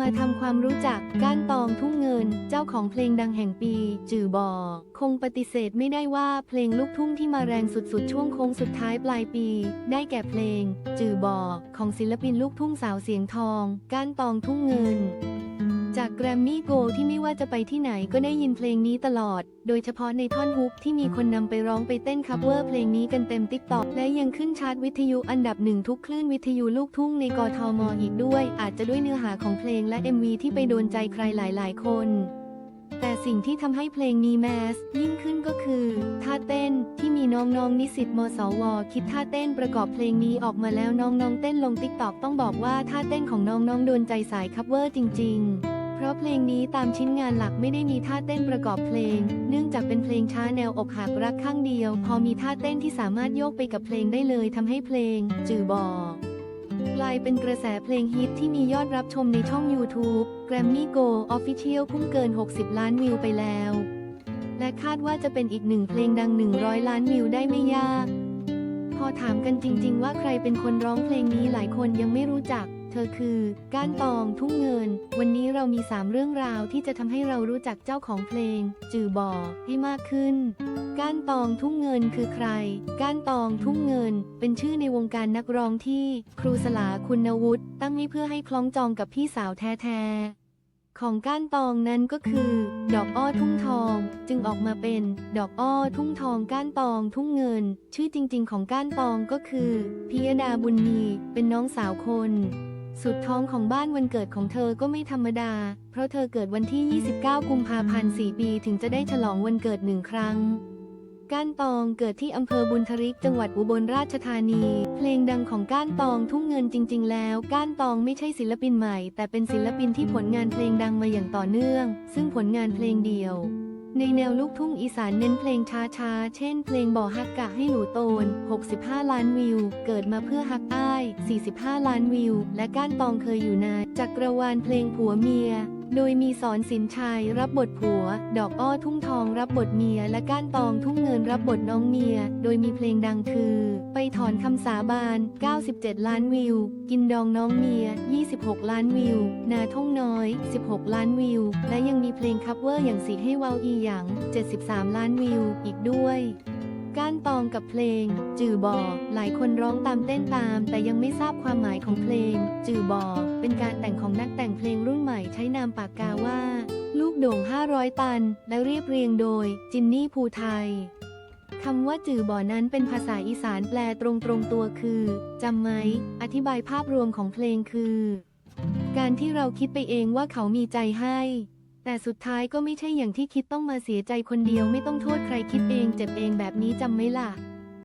มาทำความรู้จักก้านตองทุ่งเงิน เจ้าของเพลงดังแห่งปี จือบอคงปฏิเสธไม่ได้ว่าเพลงลูกทุ่งที่มาแรงสุดๆ ช่วงโค้งสุดท้ายปลายปี ได้แก่เพลง จือบอของศิลปินลูกทุ่งสาวเสียงทอง ก้านตองทุ่งเงิน จากแกรมมี่โกที่ไม่ว่าจะไปที่ไหนก็ได้ยินเพลงนี้ตลอด โดยเฉพาะในท่อนฮุกที่มีคนนำไปร้องไปเต้นคัฟเวอร์เพลงนี้กันเต็มติ๊กต็อกและยังขึ้นชาร์ตวิทยุอันดับหนึ่งทุกคลื่นวิทยุลูกทุ่งในกทมอีกด้วย อาจจะด้วยเนื้อหาของเพลงและ MV ที่ไปโดนใจใครหลาย ๆ คน แต่สิ่งที่ทำให้เพลงนี้แมสยิ่งขึ้นก็คือท่าเต้นที่มีน้องๆนิสิตมสว คิดท่าเต้นประกอบเพลงนี้ออกมาแล้วน้องๆเต้นลงติ๊กต็อกต้องบอกว่าท่าเต้นของน้องๆโดนใจสายคัฟเวอร์จริง ๆ เพราะเพลงนี้ตามชิ้นงานหลักไม่ได้มีท่าเต้นประกอบเพลง เนื่องจากเป็นเพลงช้าแนวอกหักรักข้างเดียว พอมีท่าเต้นที่สามารถโยกไปกับเพลงได้เลยทำให้เพลง จือบอกลายเป็นกระแสเพลงฮิตที่มียอดรับชมในช่อง YouTube Grammy Go Official พุ่งเกิน 60 ล้านวิวไปแล้ว และคาดว่าจะเป็นอีกหนึ่งเพลงดัง 100 ล้านวิวได้ไม่ยาก พอถามกันจริง ๆ ว่าใครเป็นคนร้องเพลงนี้หลายคนยังไม่รู้จัก เธอคือ ก้านตองทุ่งเงิน วันนี้เรามี 3 เรื่องราวที่จะทำให้เรารู้จักเจ้าของเพลง จือบอให้มากขึ้น ก้านตองทุ่งเงินคือใคร ก้านตองทุ่งเงิน เป็นชื่อในวงการนักร้องที่ ครูสลาคุณวุฒิตั้งให้เพื่อให้คล้องจองกับพี่สาวแท้ๆของก้านตองนั้นก็คือ ดอกอ้อทุ่งทอง จึงออกมาเป็น ดอกอ้อทุ่งทองก้านตองทุ่งเงิน ชื่อจริง ๆ ของก้านตองก็คือพิยดาบุญมีเป็นน้องสาวคน สุดท้องของบ้านวันเกิดของเธอก็ไม่ธรรมดา เพราะเธอเกิดวันที่ 29 กุมภาพันธ์ 4 ปีถึงจะได้ฉลองวันเกิดหนึ่งครั้งก้านตองเกิดที่อำเภอบุญทริกจังหวัดอุบลราชธานี เพลงดังของก้านตองทุ่งเงินจริง ๆ แล้ว ก้านตองไม่ใช่ศิลปินใหม่ แต่เป็นศิลปินที่ผลงานเพลงดังมาอย่างต่อเนื่อง ซึ่งผลงานเพลงเดียว ในแนวลูกทุ่งอีสานเน้นเพลงช้าๆ เช่นเพลงบ่อฮักกะให้หนูโตน 65 ล้านวิว เกิดมาเพื่อฮักอ้าย 45 ล้านวิว และก้านตองเคยอยู่ในจักรวาลเพลงผัวเมีย โดยมีสอนสินชัยรับบทผัว ดอกอ้อทุ่งทองรับบทเมีย และก้านตองทุ่งเงิน รับบทน้องเมีย โดยมีเพลงดังคือ ไปถอนคำสาบาน 97 ล้านวิว กินดองน้องเมีย 26 ล้านวิว นาท่องน้อย 16 ล้านวิว และยังมีเพลงคัฟเวอร์อย่างสีให้เวาวอีหยัง 73 ล้านวิว อีกด้วยก้านตองกับเพลง จื่อบอ หลายคนร้องตามเต้นตาม แต่ยังไม่ทราบความหมายของเพลง จื่อบอ เป็นการแต่งของนักแต่งเพลงรุ่นใหม่ใช้นามปากกาว่า ลูกโด่ง 500 ตัน และเรียบเรียงโดย จินนี่ภูไทย คำว่าจื่อบ่อนั้นเป็นภาษาอีสานแปลตรงตรงตัวคือจำไหม อธิบายภาพรวมของเพลงคือ การที่เราคิดไปเองว่าเขามีใจให้ แต่สุดท้ายก็ไม่ใช่อย่างที่คิดต้องมาเสียใจคนเดียวไม่ต้องโทษใครคิดเองเจ็บเองแบบนี้จำไหมล่ะ